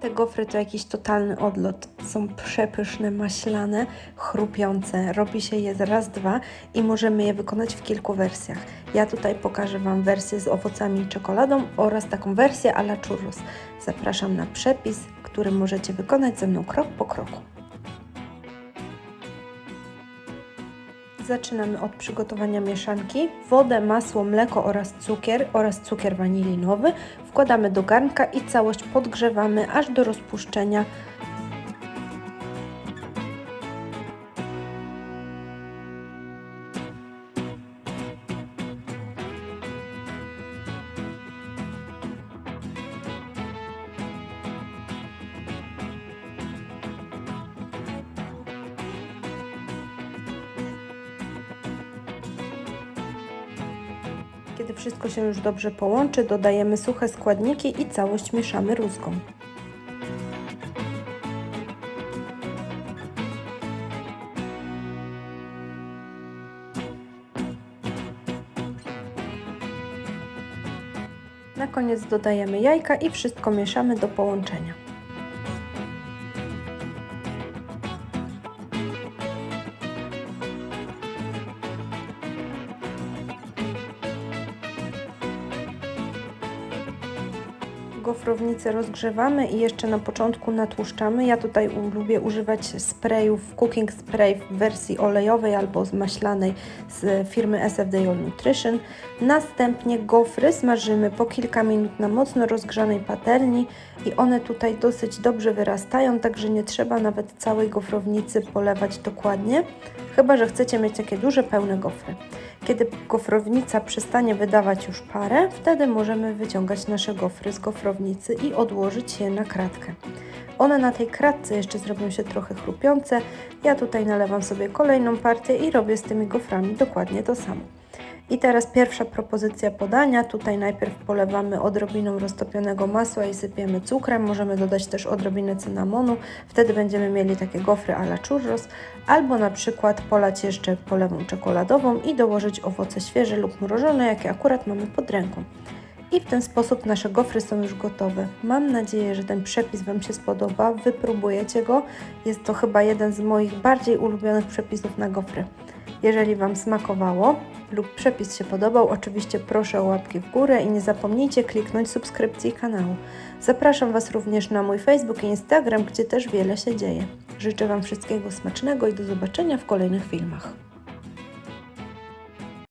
Te gofry to jakiś totalny odlot. Są przepyszne, maślane, chrupiące. Robi się je raz, dwa i możemy je wykonać w kilku wersjach. Ja tutaj pokażę Wam wersję z owocami i czekoladą oraz taką wersję a la churros. Zapraszam na przepis, który możecie wykonać ze mną krok po kroku. Zaczynamy od przygotowania mieszanki. Wodę, masło, mleko oraz cukier oraz cukier wanilinowy wkładamy do garnka i całość podgrzewamy aż do rozpuszczenia. Kiedy wszystko się już dobrze połączy, dodajemy suche składniki i całość mieszamy rózgą. Na koniec dodajemy jajka i wszystko mieszamy do połączenia. Gofrownicę rozgrzewamy i jeszcze na początku natłuszczamy. Ja tutaj lubię używać sprayów, cooking spray w wersji olejowej albo z maślanej z firmy SFD Nutrition. Następnie gofry smażymy po kilka minut na mocno rozgrzanej patelni i one tutaj dosyć dobrze wyrastają, także nie trzeba nawet całej gofrownicy polewać dokładnie, chyba że chcecie mieć takie duże, pełne gofry. Kiedy gofrownica przestanie wydawać już parę, wtedy możemy wyciągać nasze gofry z gofrownicy i odłożyć je na kratkę. One na tej kratce jeszcze zrobią się trochę chrupiące. Ja tutaj nalewam sobie kolejną partię i robię z tymi goframi dokładnie to samo. I teraz pierwsza propozycja podania. Tutaj najpierw polewamy odrobiną roztopionego masła i sypiemy cukrem. Możemy dodać też odrobinę cynamonu. Wtedy będziemy mieli takie gofry a la churros. Albo na przykład polać jeszcze polewą czekoladową i dołożyć owoce świeże lub mrożone, jakie akurat mamy pod ręką. I w ten sposób nasze gofry są już gotowe. Mam nadzieję, że ten przepis Wam się spodoba. Wypróbujecie go. Jest to chyba jeden z moich bardziej ulubionych przepisów na gofry. Jeżeli Wam smakowało lub przepis się podobał, oczywiście proszę o łapki w górę i nie zapomnijcie kliknąć subskrypcji kanału. Zapraszam Was również na mój Facebook i Instagram, gdzie też wiele się dzieje. Życzę Wam wszystkiego smacznego i do zobaczenia w kolejnych filmach.